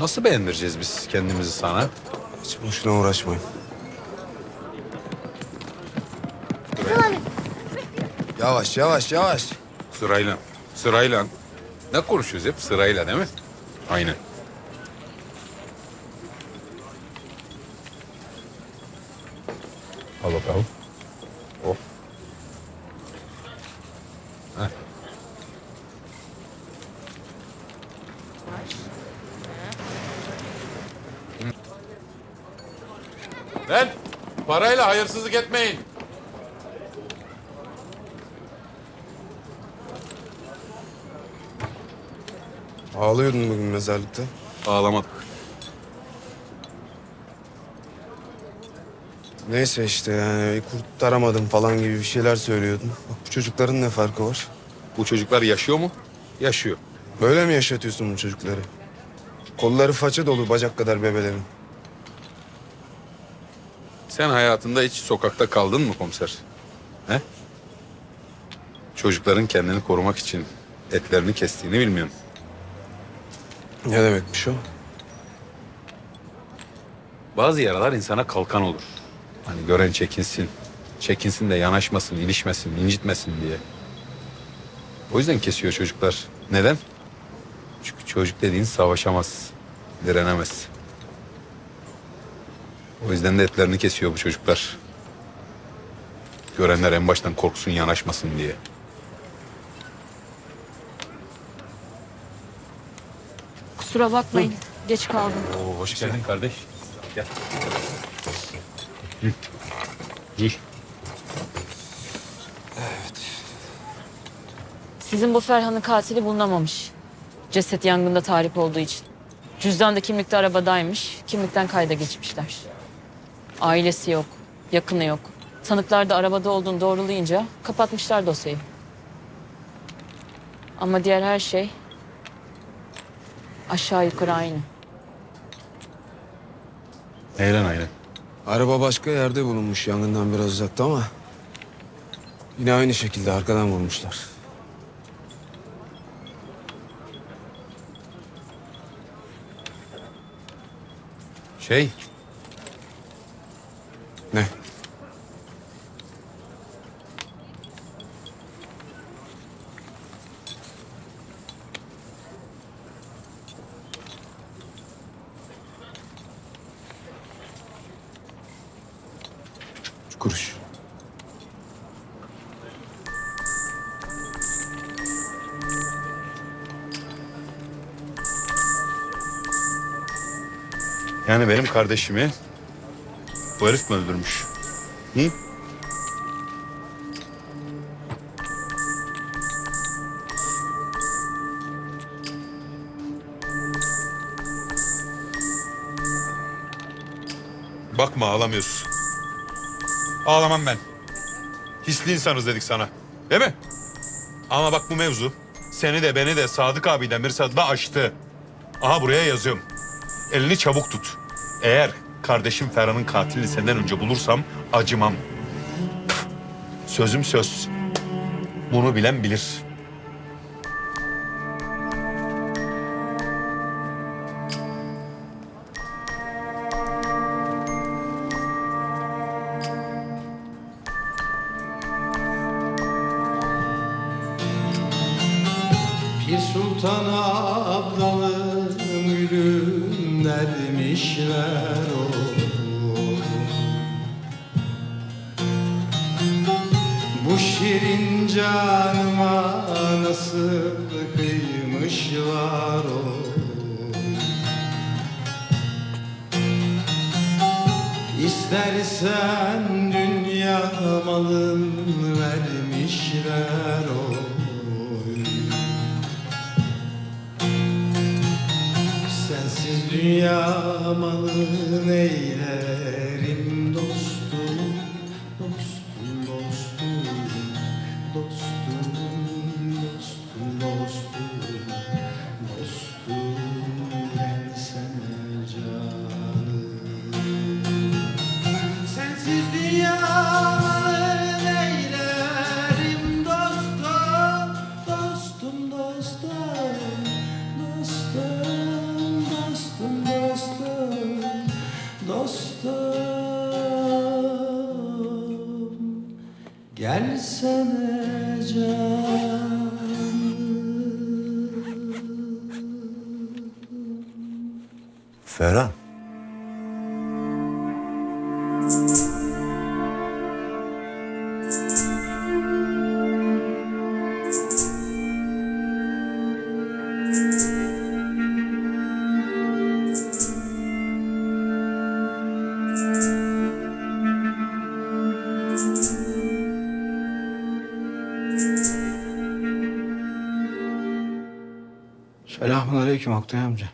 Nasıl beğendireceğiz biz kendimizi sana? Hiç boşuna uğraşmayın. Yavaş yavaş yavaş. Sırayla. Sırayla. Ne konuşuyoruz hep? Sırayla değil mi? Aynen. Al bakalım. Oh. Heh. Lan parayla hayırsızlık etmeyin. Ağlıyordun bugün mezarlıkta. Ağlamadık. Neyse işte yani kurtaramadım falan gibi bir şeyler söylüyordun. Bak bu çocukların ne farkı var? Bu çocuklar yaşıyor mu? Yaşıyor. Böyle mi yaşatıyorsun bu çocukları? Kolları faça dolu bacak kadar bebelerin. Sen hayatında hiç sokakta kaldın mı komiser? He? Çocukların kendini korumak için etlerini kestiğini bilmiyorsun. Ne demekmiş o? Bazı yaralar insana kalkan olur. Hani gören çekinsin. Çekinsin de yanaşmasın, ilişmesin, incitmesin diye. O yüzden kesiyor çocuklar. Neden? Çünkü çocuk dediğin savaşamaz, direnemez. O yüzden de etlerini kesiyor bu çocuklar. Görenler en baştan korksun, yanaşmasın diye. Kusura bakmayın. Geç kaldım. Oo, hoş geldin kardeş. Gel. Hı. İyi. Sizin bu Ferhan'ın katili bulunamamış. Ceset yangında tahrip olduğu için. Cüzdan da kimlikte arabadaymış. Kimlikten kayda geçmişler. Ailesi yok. Yakını yok. Tanıklar da arabada olduğunu doğrulayınca kapatmışlar dosyayı. Ama diğer her şey aşağı yukarı aynı. Aynen aynen. Araba başka yerde bulunmuş yangından biraz uzakta ama... Yine aynı şekilde arkadan vurmuşlar. Şey, Ne? Yani benim kardeşimi bu herif mi öldürmüş? Hı? Bakma ağlamıyorsun. Ağlamam ben. Hisli insanız dedik sana. Değil mi? Ama bak bu mevzu seni de beni de Sadık abiden bir da aştı. Aha buraya yazıyorum. Elini çabuk tut. Eğer kardeşim Ferhan'ın katilini senden önce bulursam acımam. Sözüm söz. Bunu bilen bilir. Pir Sultan abdalım gülüm dermişler o. Bu şirin canıma nasıl kıymışlar o. İstersen dünya malın vermişler o dünya malın eylerim Gelsene canım Ferhan. Selamun aleyküm Oktay amca.